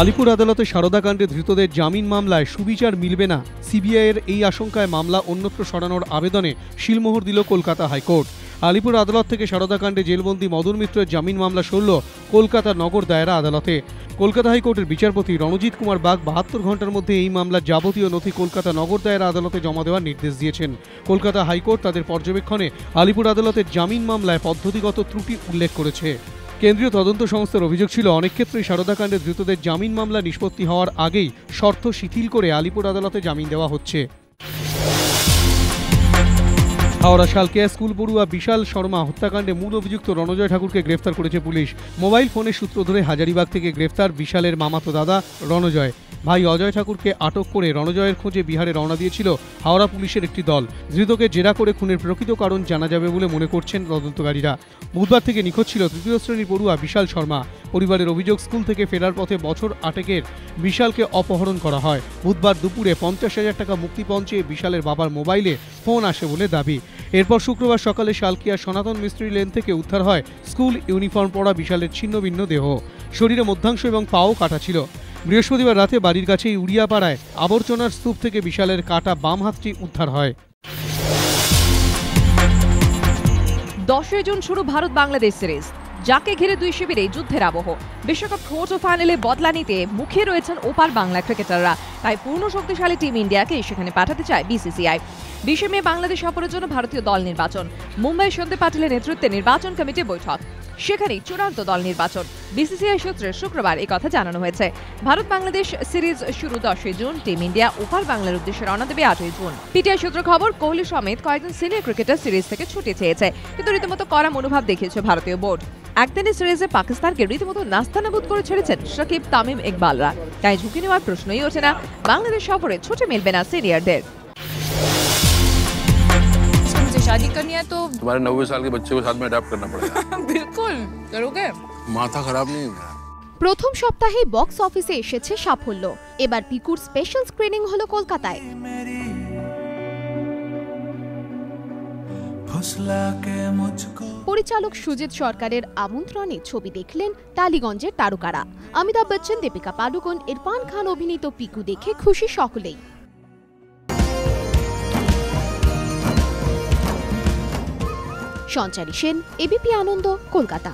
আলিপুর আদালতে সারদাকাণ্ডে ধৃতদের জামিন মামলায় সুবিচার মিলবে না। সিবিআইয়ের এই আশঙ্কায় মামলা অন্যত্র সরানোর আবেদনে শিলমোহর দিল কলকাতা হাইকোর্ট। আলিপুর আদালত থেকে সারদাকাণ্ডে জেলবন্দি মদন মিত্রের জামিন মামলা সরল কলকাতা নগর দায়রা আদালতে। কলকাতা হাইকোর্টের বিচারপতি রণজিৎ কুমার বাগ বাহাত্তর ঘণ্টার মধ্যে এই মামলার যাবতীয় নথি কলকাতা নগর দায়রা আদালতে জমা দেওয়ার নির্দেশ দিয়েছেন। কলকাতা হাইকোর্ট তাদের পর্যবেক্ষণে আলিপুর আদালতের জামিন মামলায় পদ্ধতিগত ত্রুটি উল্লেখ করেছে। কেন্দ্রীয় তদন্ত সংস্থার অভিযোগ ছিল, অনেক ক্ষেত্রেই সারদাকাণ্ডে ধৃতদের জামিন মামলা নিষ্পত্তি হওয়ার আগেই শর্ত শিথিল করে আলিপুর আদালতে জামিন দেওয়া হচ্ছে। হাওড়া শালকেয়া স্কুল পড়ুয়া বিশাল শর্মা হত্যাকাণ্ডে মূল অভিযুক্ত রণজয় ঠাকুরকে গ্রেফতার করেছে পুলিশ। মোবাইল ফোনের সূত্র ধরে হাজারিবাগ থেকে গ্রেফতার বিশালের মামাতো দাদা রণজয়। ভাই অজয় ঠাকুরকে আটক করে রণজয়ের খোঁজে বিহারে রওনা দিয়েছিল হাওড়া পুলিশের একটি দল। ধৃতকে জেরা করে খুনের প্রকৃত কারণ জানা যাবে বলে মনে করছেন তদন্তকারীরা। বুধবার থেকে নিখোঁজ ছিল তৃতীয় শ্রেণির পড়ুয়া বিশাল শর্মা। পরিবারের অভিযোগ, স্কুল থেকে ফেরার পথে বছর আটেকের বিশালকে অপহরণ করা হয়। বুধবার দুপুরে পঞ্চাশ হাজার টাকা মুক্তিপণ চেয়ে বিশালের বাবার মোবাইলে ফোন আসে বলে দাবি। এরপর শুক্রবার সকালে শালকিয়া সনাতন মিস্ত্রি লেন থেকে উদ্ধার হয় স্কুল ইউনিফর্ম পরা বিশালের ছিন্নভিন্ন দেহ। শরীরে মধ্যাংশ এবং পাও কাটা ছিল। বৃহস্পতিবার রাতে বাড়ির কাছেই উড়িয়াপাড়ায় আবর্জনার স্তূপ থেকে বিশালের কাটা বাম হাতটি উদ্ধার হয়। দশই জুন শুরু ভারত বাংলাদেশ সিরিজ। যাকে ঘিরে দুই শিবিরে যুদ্ধের আবহ। বিশ্বকাপ কোয়ার্টার ফাইনালে বদলা নিতে মুখে রয়েছেন ওপার বাংলা ক্রিকেটাররা তাই পূর্ণ শক্তিশালী টিম ইন্ডিয়াকে সেখানে পাঠাতে চায় বিসিসিআই বিশে মে বাংলাদেশ সফরের জন্য ভারতীয় দল নির্বাচন। মুম্বাই সন্দীপ পাটিলের নেতৃত্বে নির্বাচন কমিটির বৈঠক। সেখানেই চূড়ান্ত দল নির্বাচন। বিসিসিআই সূত্রে শুক্রবার এই কথা জানানো হয়েছে। ভারত বাংলাদেশ সিরিজ শুরু দশই জুন, টিম ইন্ডিয়া ওপার বাংলার উদ্দেশ্যে রওনা দেবে আটই জুন। পিটিআই সূত্র খবর, কোহলি সমেত কয়েকজন সিনিয়র ক্রিকেটার সিরিজ থেকে ছুটি চেয়েছে। কিন্তু রীতিমতো কড়া মনোভাব দেখিয়েছে ভারতীয় বোর্ড। একদিনের সিরিজে পাকিস্তানকে রীতিমতো নাস্তানাবুদ করে ছেড়েছেন শাকিব তামিম ইকবালরা। তাই ঝুঁকি নেওয়ার প্রশ্নই ওঠে না। বাংলাদেশ সফরে ছুটি মিলবে না সিনিয়রদের। शादी करनी है तो तुम्हारे नब्बे साल के बच्चे को साथ में अडाप्ट करना पड़ेगा बिल्कुल करोगे माथा खराब नहीं है मेरा প্রথম সপ্তাহে বক্স অফিসে এসেছে সাফল্য এবার পিকুর স্পেশাল স্ক্রিনিং হলো কলকাতায় পরিচালক সুজিত সরকারের আমন্ত্রণে ছবি দেখলেন টালিগঞ্জের তারকারা অমিতাভ বচ্চন দীপিকা পাডুকোন ইরফান খান অভিনীত পিকু দেখে খুশি সকলেই সঞ্চারী সেন এবিপি আনন্দ কলকাতা।